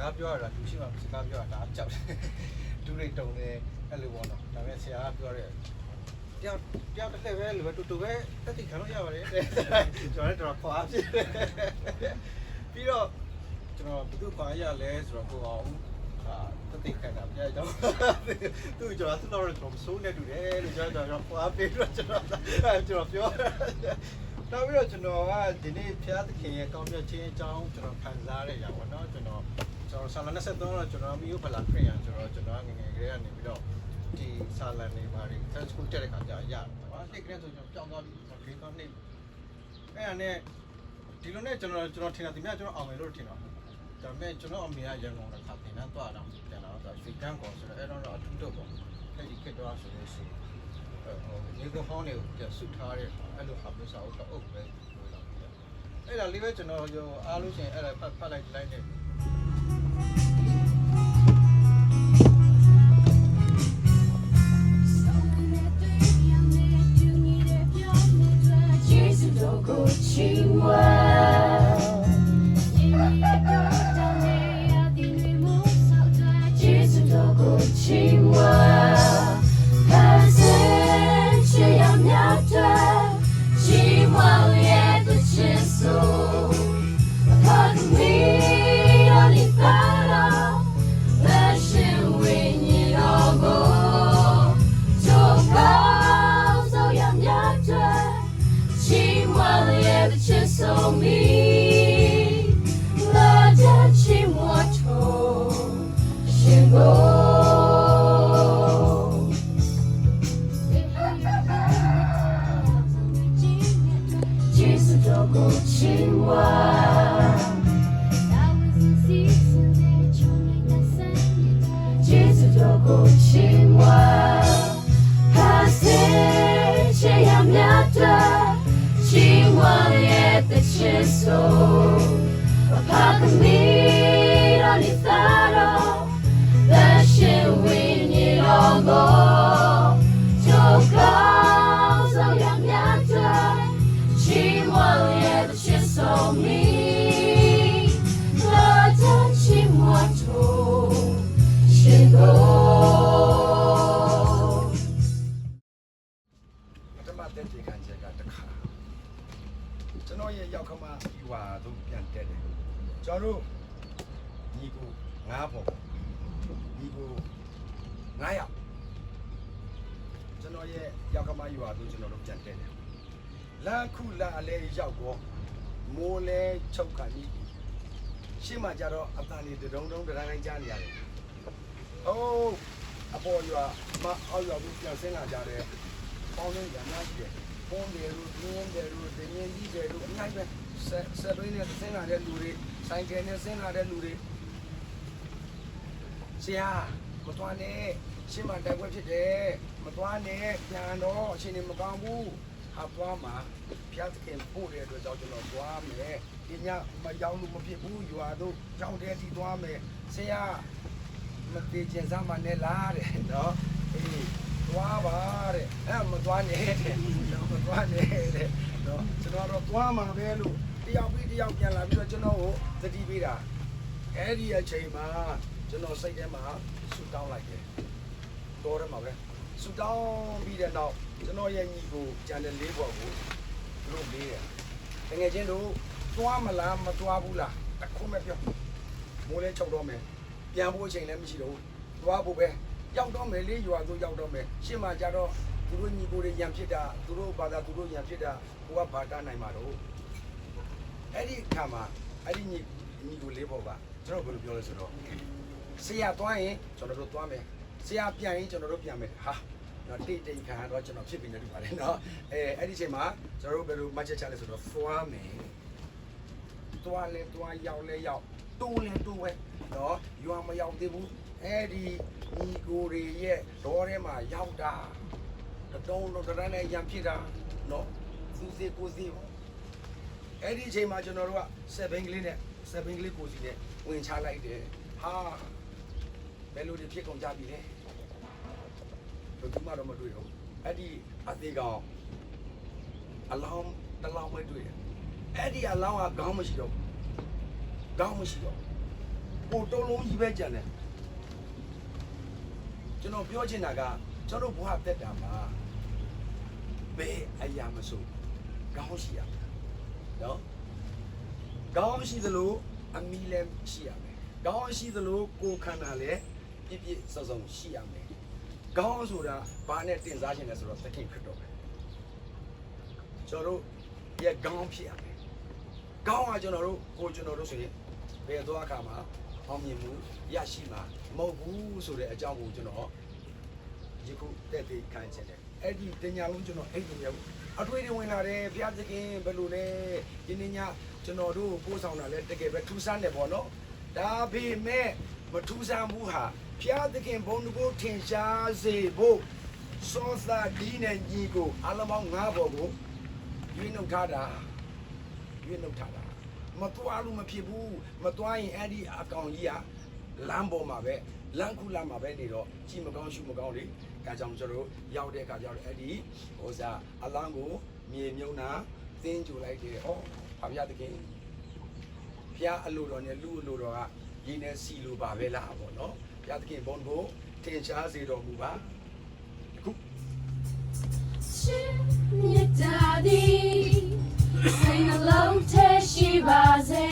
ကားပြောရတာလူရှိမှစကားပြောရတာကြောက်တယ်ဒူရိတ်တုံတယ်အဲ့လိုပေါ့နော်ဒါပေမဲ့ဆရာကပြောတယ်တယောက်တယောက်တစ်လက်ပဲလိုပဲတူတူပဲတက်တိခံလို့ရပါတယ်ကျွန်တော်လည်းတော်တော်ခွာဖြစ်တယ်ပြီးတော့ကျွန်တော်ဘယ်သူခွာရလဲဆိုတော့ကိုအောင်အာတတိခံတာပြရတော့သူကျွန်တော်သူ့တော့ကျွန်တော်စိုးနေတူတယ်လို့ကျွန်တော်ကျွန်တော်ခွာပြီးတော့ကျွန်တော်ကျွန်တော်ပြောနောက်ပြီးတော့ကျွန်တော်ကဒီနေ့ဖျားသခင်ရဲ့ကောင်းမြတ်ခြင်းအကြောင်းကျွန်တော်ခံစားရရပါတော့ကျွန်တော် ကျွန်တော်ဆာလန်23တော့ကျွန်တော်မျိုးဖလာခရစ်ယာန်ကျွန်တော်ကျွန်တော်ငငယ်ကလေးကနေပြီးတော့ဒီဆာလန်နေပါတွေ Facebook တက်တဲ့ခါကျရတယ်ပါနေ့ကလေးဆိုကျွန်တော်ကြောင်းသွားပြီးဂရိတော့နေ့အဲ့ဒါနဲ့ဒီလိုနဲ့ကျွန်တော်ကျွန်တော်ထင်တာဒီမြကျွန်တော်အောင်မယ်လို့ထင်တာဒါပေမဲ့ကျွန်တော်အမေကရန်ကုန်ကခါတင်တန်းသွားတော့ပြန်လာတော့ရွှေတန်းကောဆိုတော့အဲ့တော့အထူးတော့ပေါ့အဲ့ဒီခေတ်တော့ဆိုလို့ရှိရင်ဟိုနေကဟောင်းတွေကိုပြန်ဆုထားတဲ့အဲ့လိုဟာမျိုးစာအုပ်ကအုပ်ပဲလို့လာပြီးအဲ့ဒါလေးပဲကျွန်တော်ရောအားလို့ရှိရင်အဲ့ဒါဖတ်ဖတ်လိုက်လိုက်နေ Jesus တို့ ကိုချီး ခမယူဟာသူပြန်တက်တယ်ကျွန်တော်တို့ညီကိုငါးပုံညီကိုငါးယောက်ကျွန်တော်ရဲ့ရောက်ခမယူဟာသူကျွန်တော်တို့ပြန်တက်တယ်လမ်းခုလမ်းအလဲရောက်တော့မိုးလဲချုပ်ခါကြီးရှေ့မှာကြတော့အတန်နေတုံတုံတရန်တိုင်းကြားနေရတယ်အိုးအပေါ်ရွာမအောက်ရွာကိုပြန်ဆင်းလာကြတယ်ပေါင်းနေရမှာရှိတယ်။ ပုံတယ်လို့ပြင်းတယ်လို့တင်းရင်ကြီးတယ်လို့အများကြီးပဲဆက်ဆက်ရင်းနဲ့ဆင်းလာတဲ့လူတွေဆိုင်ကယ်နဲ့ဆင်းလာတဲ့လူတွေဆရာမတော်နဲ့ရှင်းမတိုက်ပွဲဖြစ်တယ်မတော်နဲ့ပြန်တော့အချိန်နေမကောင်းဘူးဟာသွားမှာဖျားသခင်ပို့တဲ့အတွက်ကြောင့်ကျွန်တော်သွားမယ်ဒီညမရောက်လို့မဖြစ်ဘူးယူဟာတို့ကြောင်းတဲ့တီသွားမယ်ဆရာမသေးချင်စားမနဲ့လားတဲ့နော်အေးသွားပါတဲ့အဲ့မသွားနဲ့တဲ့နော် မသွားနဲ့တဲ့နော်ကျွန်တော်တော့သွားမှာပဲလို့တယောက်ပြီးတယောက်ပြန်လာပြီးတော့ကျွန်တော်ကိုသတိပေးတာအဲ့ဒီအချိန်မှာကျွန်တော်စိတ်ထဲမှာဆူတောင်းလိုက်တယ်တော်ရမှာပဲဆူတောင်းပြီးတဲ့နောက်ကျွန်တော်ရဲ့ညီကိုကြံတဲ့လေးဘော်ကိုသူတို့လေးတယ်တကယ်ချင်းတို့သွားမလားမသွားဘူးလားတခုမဲ့ပြောမိုးလဲချုပ်တော့မယ်ပြန်ဖို့အချိန်လည်းမရှိတော့ဘူးသွားဖို့ပဲရောက်တော့မယ်လေရွာသို့ရောက်တော့မယ်ရှေ့မှာကြတော့ သူတို့ညီကိုတွေရံဖြစ်တာသူတို့ဘာသာသူတို့ရံဖြစ်တာကိုကဘာတာနိုင်မှာတော့အဲ့ဒီအခါမှာအဲ့ဒီညီညီကိုလေးပေါ်ကကျွန်တော်ဘယ်လိုပြောလဲဆိုတော့ဆရာသွားရင်ကျွန်တော်တို့သွားမယ်ဆရာပြန်ရင်ကျွန်တော်တို့ပြန်မယ်ဟာတော့တိတ်တိတ်ခံရတော့ကျွန်တော်ဖြစ်ပြီးနေပြီပါလေနော်အဲအဲ့ဒီအချိန်မှာကျွန်တော်တို့ဘယ်လိုမှတ်ချက်ချလဲဆိုတော့သွားမယ်သွားလဲသွားရောက်လဲရောက်တိုးလဲတိုးပဲနော်ရွာမရောက်သေးဘူးအဲ့ဒီညီကိုတွေရဲ့ဒေါ်ထဲမှာရောက်တာ တုံးတော့တရမ်းနဲ့ရံဖြစ်တာနော်သူစီကိုစီပေါ့အဲ့ဒီအချိန်မှာကျွန်တော်တို့က7ဘင်းကလေးနဲ့7ဘင်းကလေးကိုစီနဲ့ဝင်ချလိုက်တယ်ဟာဘယ်လိုတွေဖြစ်ကုန်ကြပြီလဲဘယ်သူမှတော့မတွေ့တော့ဘူးအဲ့ဒီအသေးကောင်အလောင်းတစ်လောင်းပဲတွေ့တယ်အဲ့ဒီအလောင်းကခေါင်းမရှိတော့ဘူးခေါင်းမရှိတော့ဘူးဟိုတုံးလုံးကြီးပဲကြံတယ်ကျွန်တော်ပြောချင်တာကကျွန်တော်ဘဝတက်တာမှာ ဘယ်အရာမဆိုခေါင်းရှိရမယ်နော်ခေါင်းရှိသလိုအမီလည်းရှိရမယ်ခေါင်းရှိသလိုကိုယ်ခန္ဓာလည်းပြည့်ပြည့်စုံစုံရှိရမယ်ခေါင်းဆိုတာဘာနဲ့တင်စားခြင်းလဲဆိုတော့သခင်ခရစ်တော်ပဲကျွန်တော်တို့ရဲ့ခေါင်းဖြစ်ရမယ်ခေါင်းကကျွန်တော်တို့ကိုယ်ကျွန်တော်တို့ဆိုရင်ဘယ်သွားအခါမှာအောင်မြင်မှုရရှိမှာမဟုတ်ဘူးဆိုတဲ့အကြောင်းကိုကျွန်တော်ယခုတက်သေးခံချင်တယ် အဲ့ဒီတင်ညာလုံးကျွန်တော်အဲ့ဒီရောက်အထွေးတွေဝင်လာတယ်ဘုရားသခင်ဘယ်လိုလဲဒီနေ့ညကျွန်တော်တို့ပို့ဆောင်တာလဲတကယ်ပဲထူးဆန်းတယ်ပေါ့နော်ဒါပေမဲ့မထူးဆန်းဘူးဟာဘုရားသခင်ဘုံတကူထင်ရှားစေဖို့စောစာဒီနဲ့ညီကိုအလုံးပေါင်း၅ဘော်ကိုရွေးနှုတ်ထားတာရွေးနှုတ်ထားတာမတွားလို့မဖြစ်ဘူးမတွားရင်အဲ့ဒီအကောင်ကြီးကလမ်းပေါ်မှာပဲလမ်းခုလမ်းမှာပဲနေတော့ကြည့်မကောင်းရှုမကောင်းလေ အဲကြောင့်ကျွန်တော်တို့ရောက်တဲ့အခါကျတော့အဲ့ဒီဟိုစားအလန်းကိုမြေမြုံတာသင်းကြူလိုက်တယ်ဩဖဗျာတခင်ဖျားအလိုတော်နဲ့လူအလိုတော်ကရင်းနဲ့စီလိုပါပဲလားပေါ့နော်ဖျားတခင်ဘုန်းကိုထင်ရှားစေတော်မူပါအခုရှင်မြတ်တာဒီစိတ်နှလုံးထဲရှိပါစေ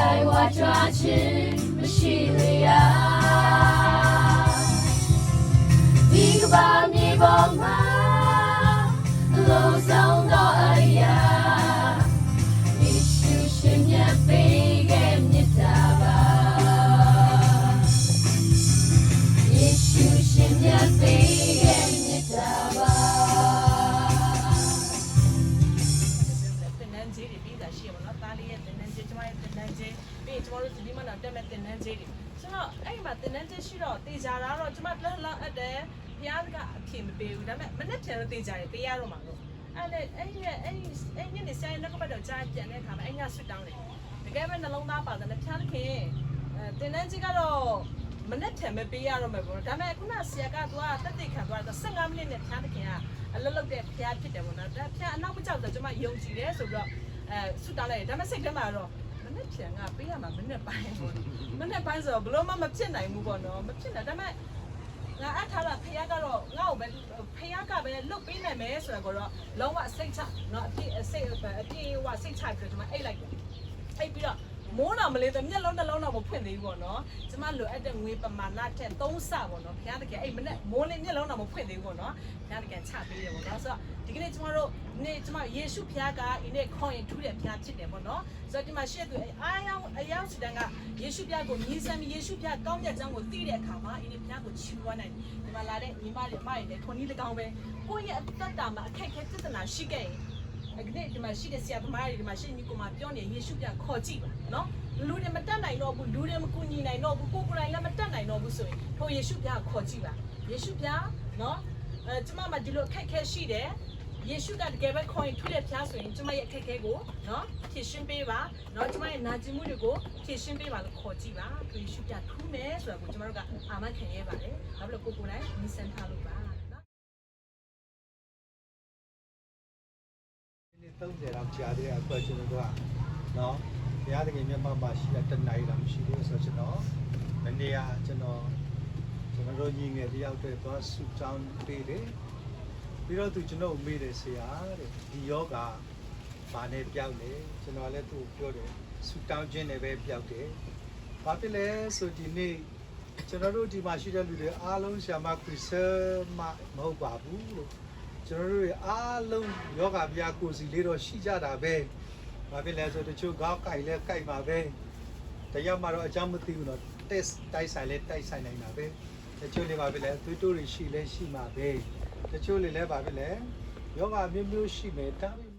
ပြိုင်ဝါကြွားခြင်းမရှိလျာဒီကဘာမြေပေါ်မှာ တယ်ဘုရားကအဖြစ်မပေးဘူးဒါပေမဲ့မနေ့ပြန်တော့တေချာတယ်ပေးရတော့မှာလို့အဲ့လေအဲ့ဒီအဲ့ဒီအဲ့ဒီနေဆိုင်တော့ကတော့ကြားပြန်တဲ့အခါမှာအဲ့ညဆွတောင်းတယ်တကယ်ပဲနှလုံးသားပါတယ်ဖျားသခင်အဲတင်နန်းကြီးကတော့မနဲ့ထံမပေးရတော့မယ်ပေါ့ဒါပေမဲ့ခုနဆရာကသူကတက်တိခံသွားတော့15မိနစ်နဲ့ဖျားတခင်ကအလလုတ်တဲ့ဖျားဖြစ်တယ်ပေါ့နော်ဒါဖျားအနောက်မကြောက်တော့ကျွန်မယုံကြည်တယ်ဆိုတော့အဲဆုတောင်းလိုက်ဒါပေမဲ့စိတ်ထဲမှာတော့မနဲ့ထံကပေးရမှာမနဲ့ပိုင်းပေါ့မနဲ့ပိုင်းဆိုတော့ဘလို့မှမဖြစ်နိုင်ဘူးပေါ့နော်မဖြစ်နိုင်ဒါပေမဲ့ ငါအထားတာဖះကတော့ငါ့ကိုပဲဖះကပဲလုတ်ပေးနိုင်မယ်ဆိုတော့ကတော့လုံးဝစိတ်ချနော်အပြည့်စိတ်အပြည့်ဝစိတ်ချပြီးတော့ကျွန်မအိတ်လိုက်တယ်အိတ်ပြီးတော့ မိုးတော်မလေးတော့မျက်လုံးတစ်လုံးတော့မဖွင့်သေးဘူးပေါ့နော်ကျမလိုအပ်တဲ့ငွေပမာဏထက်3ဆပေါ့နော်ဘုရားတကယ်အဲ့မနဲ့မိုးလေးမျက်လုံးတော့မဖွင့်သေးဘူးပေါ့နော်ဘုရားတကယ်ချပေးတယ်ပေါ့နော်ဆိုတော့ဒီကနေ့ကျမတို့နေ့ကျမယေရှုဘုရားကဒီနေ့ခေါ်ရင်ထူးတဲ့ဘုရားဖြစ်တယ်ပေါ့နော်ဆိုတော့ဒီမှာရှေ့သူအားရောင်အယောင်စီတန်ကယေရှုဘုရားကိုမြည်ဆံပြီးယေရှုဘုရားကောင်းတဲ့ကြောင်းကိုသိတဲ့အခါမှာဒီနေ့ဘုရားကိုချီးမွမ်းနိုင်တယ်ဒီမှာလာတဲ့ညီမတွေအမတွေလည်းထွန်ကြီး၎င်းပဲကိုယ့်ရဲ့အသက်တာမှာအခက်အခဲပြဿနာရှိခဲ့ရင် အဲ့ဒီဒီမှာရှိတဲ့ဆရာသမားတွေဒီမှာရှိနေကိုမှပြောနေယေရှုပြခေါ်ကြည့်ပါနော်လူတွေမတက်နိုင်တော့ဘူးလူတွေမကူညီနိုင်တော့ဘူးကိုကိုယ်တိုင်လည်းမတက်နိုင်တော့ဘူးဆိုရင်ထိုယေရှုပြခေါ်ကြည့်ပါယေရှုပြနော်အဲကျမမဒီလိုအခက်ခဲရှိတယ်ယေရှုကတကယ်ပဲခေါ်ရင်ထူးတဲ့ဖျားဆိုရင်ကျမရဲ့အခက်ခဲကိုနော်ဖြည့်ရှင်းပေးပါနော်ကျမရဲ့နာကျင်မှုတွေကိုဖြည့်ရှင်းပေးပါလို့ခေါ်ကြည့်ပါသူယေရှုပြထူးမယ်ဆိုတာကိုကျမတို့ကအာမခံရဲပါတယ်ဒါဘလို့ကိုကိုယ်တိုင်မစမ်းထားလို့ပါ 30လောက်ကြာသေးတဲ့အကွက်ကျွန်တော်တို့ကနော်ဘုရားတကယ်မျက်မှောက်မှာရှိတဲ့တဏှာကြီးလားမရှိဘူးဆိုတော့ကျွန်တော်မနေ့ကကျွန်တော်ကျွန်တော်တို့ညီငယ်တယောက်တည်းသွားဆူတောင်းပေးတယ်ပြီးတော့သူကျွန်တော်မေးတယ်ဆရာတဲ့ဒီယောဂဘာနဲ့ပြောက်လဲကျွန်တော်လည်းသူ့ကိုပြောတယ်ဆူတောင်းခြင်းနဲ့ပဲပြောက်တယ်ဘာဖြစ်လဲဆိုဒီနေ့ကျွန်တော်တို့ဒီမှာရှိတဲ့လူတွေအားလုံးဆရာမခရစ်စမမဟုတ်ပါဘူးလို့ ကျွန်တော်တို့တွေအားလုံးယောဂဗျာကိုယ်စီလေးတော့ရှိကြတာပဲ။ဘာဖြစ်လဲဆိုတချို့ကောက်ကြိုက်လဲကြိုက်ပါပဲ။တရားမှတော့အကြောင်းမသိဘူးတော့ test တိုက်ဆိုင်လဲတိုက်ဆိုင်နိုင်တာပဲ။တချို့လေးဘာဖြစ်လဲသွေးတိုးတွေရှိလဲရှိမှာပဲ။တချို့လေးလဲဘာဖြစ်လဲယောဂမျိုးမျိုးရှိမယ်ဒါပေ